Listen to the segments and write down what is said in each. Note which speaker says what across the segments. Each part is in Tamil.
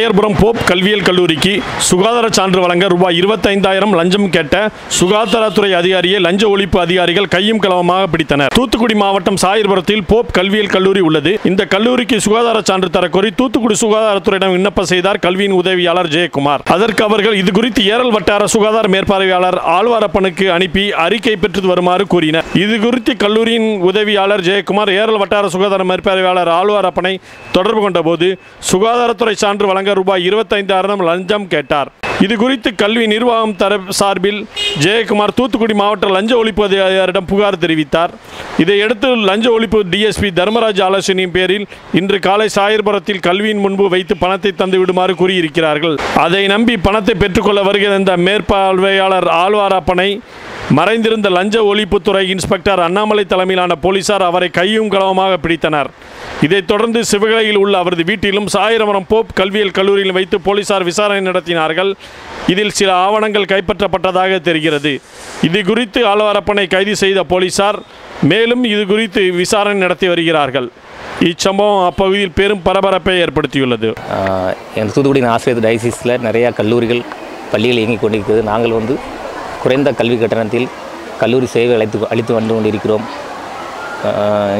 Speaker 1: சாயர்புரம் போப் கல்வியியல் கல்லூரிக்கு சுகாதார சான்று வழங்க ரூபாய் இருபத்தைந்தாயிரம் லஞ்சம் கேட்ட சுகாதாரத்துறை அதிகாரியை லஞ்ச ஒழிப்பு அதிகாரிகள் கையும் கலவமாக பிடித்தனர். தூத்துக்குடி மாவட்டம் சாயர்புரத்தில் போப் கல்வியியல் கல்லூரி உள்ளது. இந்த கல்லூரிக்கு சுகாதார சான்று தரக்கோரி தூத்துக்குடி சுகாதாரத்துறையிடம் விண்ணப்பம் செய்தார் கல்வியின் உதவியாளர் ஜெயக்குமார். அதற்கு அவர்கள் இது குறித்து ஏரல் வட்டார சுகாதார மேற்பார்வையாளர் ஆழ்வாரப்பனுக்கு அனுப்பி அறிக்கை பெற்று வருமாறு கூறினர். இது குறித்து கல்லூரியின் உதவியாளர் ஜெயக்குமார் ஏரல் வட்டார சுகாதார மேற்பார்வையாளர் ஆழ்வாரப்பனை தொடர்பு கொண்டபோது சுகாதாரத்துறை சான்று வழங்க ரூபாய் இருபத்தைந்தாயிரம் லஞ்சம் கேட்டார். இது குறித்து கல்வி நிர்வாகம் தர சார்பில் ஜெயக்குமார் தூத்துக்குடி மாவட்ட லஞ்ச ஒழிப்பு அதிகாரியிடம் புகார் தெரிவித்தார். இதையடுத்து லஞ்ச ஒழிப்பு டிஎஸ்பி தர்மராஜ் ஆலோசனையின் பேரில் இன்று காலை சாயர்புரத்தில் கல்வியின் முன்பு வைத்து பணத்தை தந்து விடுமாறு கூறியிருக்கிறார்கள். அதை நம்பி பணத்தை பெற்றுக்கொள்ள வருகிற இந்த மேற்பார்வையாளர் ஆழ்வாராப்பனை மறைந்திருந்த லஞ்ச ஒழிப்புத்துறை இன்ஸ்பெக்டர் அண்ணாமலை தலைமையிலான போலீசார் அவரை கையும் களவுமாக பிடித்தனர். இதைத் தொடர்ந்து சிவகலையில் உள்ள அவரது வீட்டிலும் சாயிரமரம் போப் கல்வியியல் கல்லூரியில் வைத்து போலீசார் விசாரணை நடத்தினார்கள். இதில் சில ஆவணங்கள் கைப்பற்றப்பட்டதாக தெரிகிறது. இது குறித்து ஆழ்வாரப்பனை கைது செய்த போலீசார் மேலும் இது குறித்து விசாரணை நடத்தி வருகிறார்கள். இச்சம்பவம் அப்பகுதியில் பெரும் பரபரப்பை ஏற்படுத்தியுள்ளது.
Speaker 2: எங்கள் தூத்துக்குடி ஆசிரியர் டைசிஸில் நிறையா கல்லூரிகள் பள்ளிகள் இயங்கிக் கொண்டிருக்கிறது. நாங்கள் வந்து குறைந்த கல்வி கட்டணத்தில் கல்லூரி சேவை அளித்து அளித்து வந்து கொண்டிருக்கிறோம்.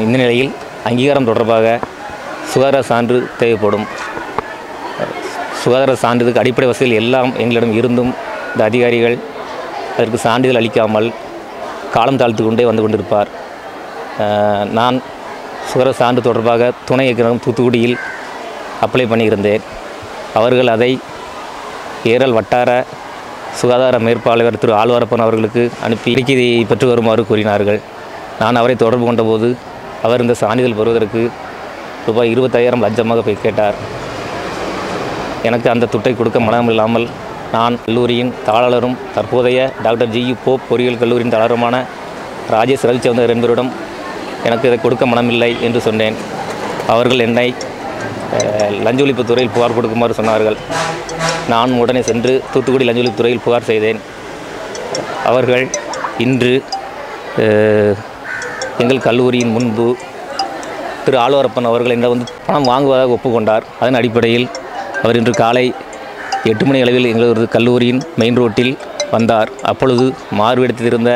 Speaker 2: இந்த நிலையில் அங்கீகாரம் தொடர்பாக சுகாதார சான்று தேவைப்படும். சுகாதார சான்றிதழுக்கு அடிப்படை வசதிகள் எல்லாம் எங்களிடம் இருந்தும் இந்த அதிகாரிகள் அதற்கு சான்றிதழ் அளிக்காமல் காலம் தாழ்த்து கொண்டே வந்து கொண்டிருப்பார். நான் சுகாதார சான்று தொடர்பாக துணை இயக்குநரம் தூத்துக்குடியில் அப்ளை பண்ணியிருந்தேன். அவர்கள் அதை ஏரல் வட்டார சுகாதார மேற்பாளர் திரு ஆழ்வாரப்பன் அவர்களுக்கு அனுப்பி அறிக்கையை பெற்று வருமாறு கூறினார்கள். நான் அவரை தொடர்பு கொண்டபோது அவர் இந்த சான்றிதழ் பெறுவதற்கு ரூபாய் இருபத்தாயிரம் லஞ்சமாக போய் கேட்டார். எனக்கு அந்த துட்டை கொடுக்க மனமில்லாமல் நான் கல்லூரியின் தாளரும் தற்போதைய டாக்டர் ஜி யு போப் பொறியியல் கல்லூரியின் தாளருமான ராஜேஷ் ரவிச்சந்திரன் என்பவரிடம் எனக்கு இதை கொடுக்க மனமில்லை என்று சொன்னேன். அவர்கள் என்னை லஞ்ச ஒழிப்புத் துறையில் புகார் கொடுக்குமாறு சொன்னார்கள். நான் உடனே சென்று தூத்துக்குடி லஞ்ச துறையில் புகார் செய்தேன். அவர்கள் இன்று எங்கள் கல்லூரியின் முன்பு திரு ஆழ்வாரப்பன் அவர்கள் என்ன வந்து பணம் வாங்குவதாக ஒப்புக்கொண்டார். அதன் அடிப்படையில் அவர் இன்று காலை எட்டு மணி அளவில் எங்களது கல்லூரியின் மெயின் ரோட்டில் வந்தார். அப்பொழுது மாறுவிடத்திலிருந்த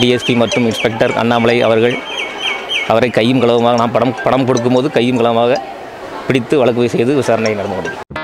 Speaker 2: டிஎஸ்பி மற்றும் இன்ஸ்பெக்டர் அண்ணாமலை அவர்கள் அவரை கையும் களவுமாக நான் பணம் பணம் கொடுக்கும்போது கையும் களவுமாக பிடித்து வழக்கு செய்து விசாரணை நடந்து முடியும்